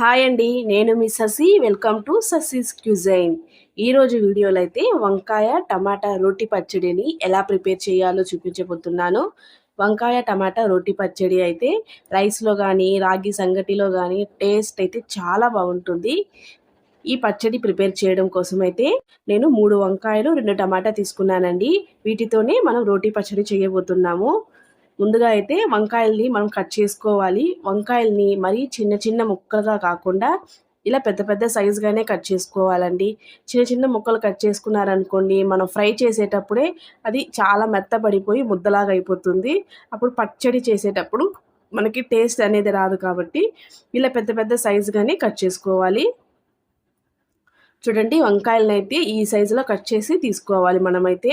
Hi అండి నేను మీ Sasi. Welcome to Sasi's cuisine. ఈరోజు వీడియోలో అయితే వంకాయ టమాటా రోటి పచ్చడిని ఎలా ప్రిపేర్ చేయాలో చూపించబోతున్నాను. వంకాయ టమాటా రోటి పచ్చడి అయితే రైస్లో కానీ రాగి సంగటిలో కానీ టేస్ట్ అయితే చాలా బాగుంటుంది. ఈ పచ్చడి ప్రిపేర్ చేయడం కోసం అయితే నేను మూడు వంకాయలు రెండు టమాటా తీసుకున్నానండి. వీటితోనే మనం రోటి పచ్చడి చేయబోతున్నాము. ముందుగా అయితే వంకాయల్ని మనం కట్ చేసుకోవాలి. వంకాయల్ని మరీ చిన్న చిన్న ముక్కలుగా కాకుండా ఇలా పెద్ద పెద్ద సైజుగానే కట్ చేసుకోవాలండి. చిన్న చిన్న ముక్కలు కట్ చేసుకున్నారనుకోండి మనం ఫ్రై చేసేటప్పుడే అది చాలా మెత్తబడిపోయి ముద్దలాగా అయిపోతుంది. అప్పుడు పచ్చడి చేసేటప్పుడు మనకి టేస్ట్ అనేది రాదు కాబట్టి ఇలా పెద్ద పెద్ద సైజుగానే కట్ చేసుకోవాలి. చూడండి వంకాయలను అయితే ఈ సైజులో కట్ చేసి తీసుకోవాలి మనమైతే.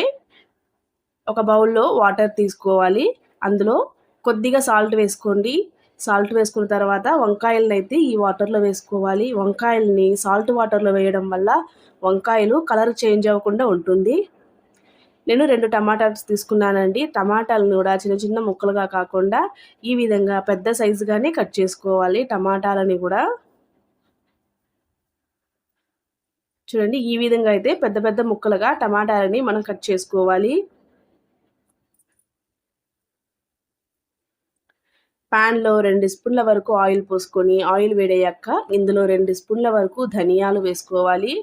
ఒక బౌల్లో వాటర్ తీసుకోవాలి. అందులో కొద్దిగా సాల్ట్ వేసుకోండి. సాల్ట్ వేసుకున్న తర్వాత వంకాయలను అయితే ఈ వాటర్లో వేసుకోవాలి. వంకాయల్ని సాల్ట్ వాటర్లో వేయడం వల్ల వంకాయలు కలర్ చేంజ్ అవ్వకుండా ఉంటుంది. నేను రెండు టమాటాస్ తీసుకున్నానండి. టమాటాలను కూడా చిన్న చిన్న ముక్కలుగా కాకుండా ఈ విధంగా పెద్ద సైజుగానే కట్ చేసుకోవాలి టమాటాలని కూడా. చూడండి ఈ విధంగా అయితే పెద్ద పెద్ద ముక్కలుగా టమాటాలని మనం కట్ చేసుకోవాలి. ప్యాన్లో రెండు స్పూన్ల వరకు ఆయిల్ పోసుకొని ఆయిల్ వేడయ్యాక ఇందులో రెండు స్పూన్ల వరకు ధనియాలు వేసుకోవాలి.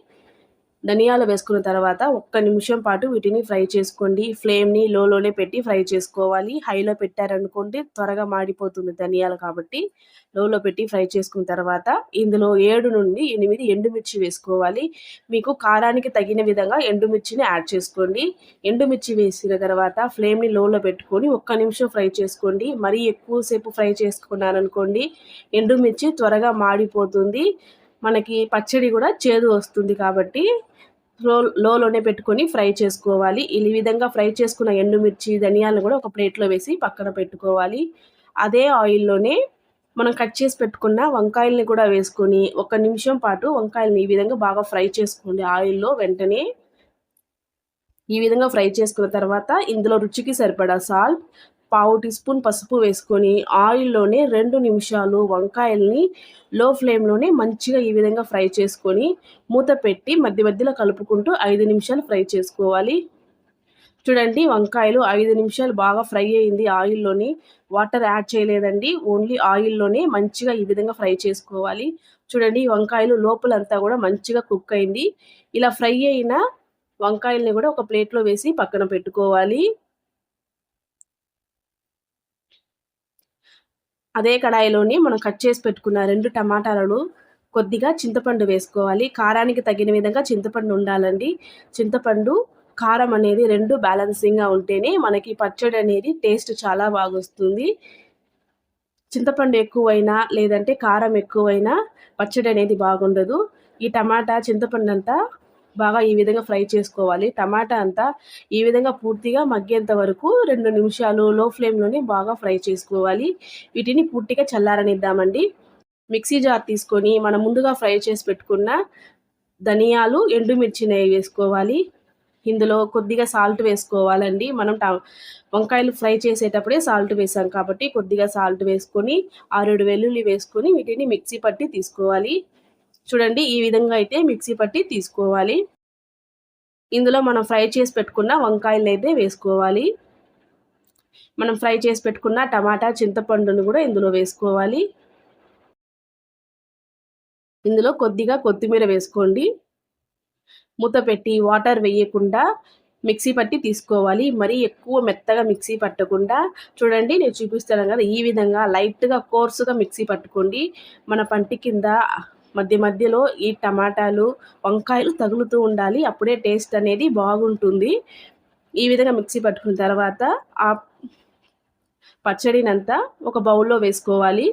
ధనియాలు వేసుకున్న తర్వాత ఒక్క నిమిషం పాటు వీటిని ఫ్రై చేసుకోండి. ఫ్లేమ్ని లోలోనే పెట్టి ఫ్రై చేసుకోవాలి. హైలో పెట్టారనుకోండి త్వరగా మాడిపోతుంది ధనియాలు కాబట్టి. లోలో పెట్టి ఫ్రై చేసుకున్న తర్వాత ఇందులో ఏడు నుండి ఎనిమిది ఎండుమిర్చి వేసుకోవాలి. మీకు కారానికి తగిన విధంగా ఎండుమిర్చిని యాడ్ చేసుకోండి. ఎండుమిర్చి వేసిన తర్వాత ఫ్లేమ్ని లోలో పెట్టుకొని ఒక్క నిమిషం ఫ్రై చేసుకోండి. మరీ ఎక్కువసేపు ఫ్రై చేసుకున్నారనుకోండి ఎండుమిర్చి త్వరగా మాడిపోతుంది. మనకి పచ్చడి కూడా చేదు వస్తుంది కాబట్టి లో లోలోనే పెట్టుకొని ఫ్రై చేసుకోవాలి. ఈ విధంగా ఫ్రై చేసుకున్న ఎండుమిర్చి ధనియాలను కూడా ఒక ప్లేట్లో వేసి పక్కన పెట్టుకోవాలి. అదే ఆయిల్లోనే మనం కట్ చేసి పెట్టుకున్న వంకాయల్ని కూడా వేసుకొని ఒక నిమిషం పాటు వంకాయల్ని ఈ విధంగా బాగా ఫ్రై చేసుకోండి ఆయిల్లో వెంటనే. ఈ విధంగా ఫ్రై చేసుకున్న తర్వాత ఇందులో రుచికి సరిపడా సాల్ట్ పావు టీ స్పూన్ పసుపు వేసుకొని ఆయిల్లోనే రెండు నిమిషాలు వంకాయల్ని లో ఫ్లేమ్లోనే మంచిగా ఈ విధంగా ఫ్రై చేసుకొని మూత పెట్టి మధ్య మధ్యలో కలుపుకుంటూ ఐదు నిమిషాలు ఫ్రై చేసుకోవాలి. చూడండి వంకాయలు ఐదు నిమిషాలు బాగా ఫ్రై అయింది ఆయిల్లోని. వాటర్ యాడ్ చేయలేదండి. ఓన్లీ ఆయిల్లోనే మంచిగా ఈ విధంగా ఫ్రై చేసుకోవాలి. చూడండి వంకాయలు లోపలంతా కూడా మంచిగా కుక్ అయింది. ఇలా ఫ్రై అయిన వంకాయల్ని కూడా ఒక ప్లేట్లో వేసి పక్కన పెట్టుకోవాలి. అదే కడాయిలోని మనం కట్ చేసి పెట్టుకున్న రెండు టమాటాలను కొద్దిగా చింతపండు వేసుకోవాలి. కారానికి తగిన విధంగా చింతపండు ఉండాలండి. చింతపండు కారం అనేది రెండు బ్యాలెన్సింగ్గా ఉంటేనే మనకి పచ్చడి అనేది టేస్ట్ చాలా బాగొస్తుంది. చింతపండు ఎక్కువైనా లేదంటే కారం ఎక్కువైనా పచ్చడి అనేది బాగుండదు. ఈ టమాటా చింతపండు అంతా బాగా ఈ విధంగా ఫ్రై చేసుకోవాలి. టమాటా అంతా ఈ విధంగా పూర్తిగా మగ్గేంత వరకు రెండు నిమిషాలు లో ఫ్లేమ్లోనే బాగా ఫ్రై చేసుకోవాలి. వీటిని పూర్తిగా చల్లారనిద్దామండి. మిక్సీ జార్ తీసుకొని మనం ముందుగా ఫ్రై చేసి పెట్టుకున్న ధనియాలు ఎండుమిర్చి నెయ్యి వేసుకోవాలి. ఇందులో కొద్దిగా సాల్ట్ వేసుకోవాలండి. మనం వంకాయలు ఫ్రై చేసేటప్పుడే సాల్ట్ వేసాం కాబట్టి కొద్దిగా సాల్ట్ వేసుకొని ఆరేడు వెల్లుల్లి వేసుకొని వీటిని మిక్సీ పట్టి తీసుకోవాలి. చూడండి ఈ విధంగా అయితే మిక్సీ పట్టి తీసుకోవాలి. ఇందులో మనం ఫ్రై చేసి పెట్టుకున్న వంకాయలు అయితే వేసుకోవాలి. మనం ఫ్రై చేసి పెట్టుకున్న టమాటా చింతపండును కూడా ఇందులో వేసుకోవాలి. ఇందులో కొద్దిగా కొత్తిమీర వేసుకోండి. మూత పెట్టి వాటర్ వేయకుండా మిక్సీ పట్టి తీసుకోవాలి. మరీ ఎక్కువ మెత్తగా మిక్సీ పట్టకుండా చూడండి నేను చూపిస్తాను కదా ఈ విధంగా లైట్గా కోర్సుగా మిక్సీ పట్టుకోండి. మన పంటి కింద మధ్య మధ్యలో ఈ టమాటాలు వంకాయలు తగులుతూ ఉండాలి. అప్పుడే టేస్ట్ అనేది బాగుంటుంది. ఈ విధంగా మిక్సీ పట్టుకున్న తర్వాత ఆ పచ్చడినంతా ఒక బౌల్లో వేసుకోవాలి.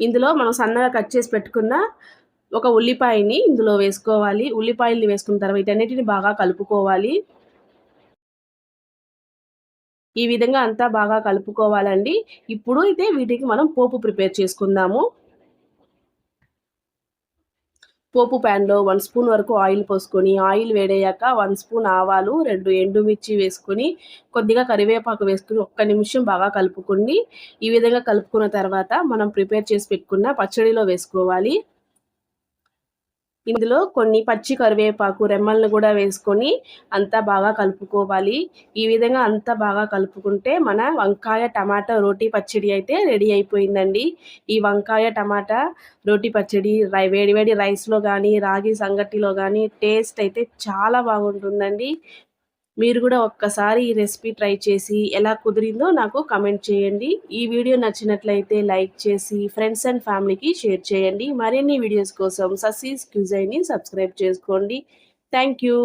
ఇందులో మనం సన్నగా కట్ చేసి పెట్టుకున్న ఒక ఉల్లిపాయని ఇందులో వేసుకోవాలి. ఉల్లిపాయల్ని వేసుకున్న తర్వాత వీటన్నిటిని బాగా కలుపుకోవాలి. ఈ విధంగా అంతా బాగా కలుపుకోవాలండి. ఇప్పుడు అయితే వీటికి మనం పోపు ప్రిపేర్ చేసుకుందాము. పోపు ప్యాన్లో వన్ స్పూన్ వరకు ఆయిల్ పోసుకొని ఆయిల్ వేడయ్యాక వన్ స్పూన్ ఆవాలు రెండు ఎండుమిర్చి వేసుకొని కొద్దిగా కరివేపాకు వేసుకుని ఒక్క నిమిషం బాగా కలుపుకొని ఈ విధంగా కలుపుకున్న తర్వాత మనం ప్రిపేర్ చేసి పెట్టుకున్న పచ్చడిలో వేసుకోవాలి. ఇందులో కొన్ని పచ్చి కరివేపాకు రెమ్మలను కూడా వేసుకొని అంతా బాగా కలుపుకోవాలి. ఈ విధంగా అంతా బాగా కలుపుకుంటే మన వంకాయ టమాటా రోటీ పచ్చడి అయితే రెడీ అయిపోయిందండి. ఈ వంకాయ టమాటా రోటీ పచ్చడి రై వేడివేడి రైస్లో కానీ రాగి సంగటిలో కానీ టేస్ట్ అయితే చాలా బాగుంటుందండి. మీరు కూడా ఒక్కసారి ఈ రెసిపీ ట్రై చేసి ఎలా కుదిరిందో నాకు కమెంట్ చేయండి. ఈ వీడియో నచ్చినట్లయితే లైక్ చేసి ఫ్రెండ్స్ అండ్ ఫ్యామిలీకి షేర్ చేయండి. మరిన్ని వీడియోస్ కోసం ససీస్ క్యూజైని సబ్స్క్రైబ్ చేసుకోండి. Thank you.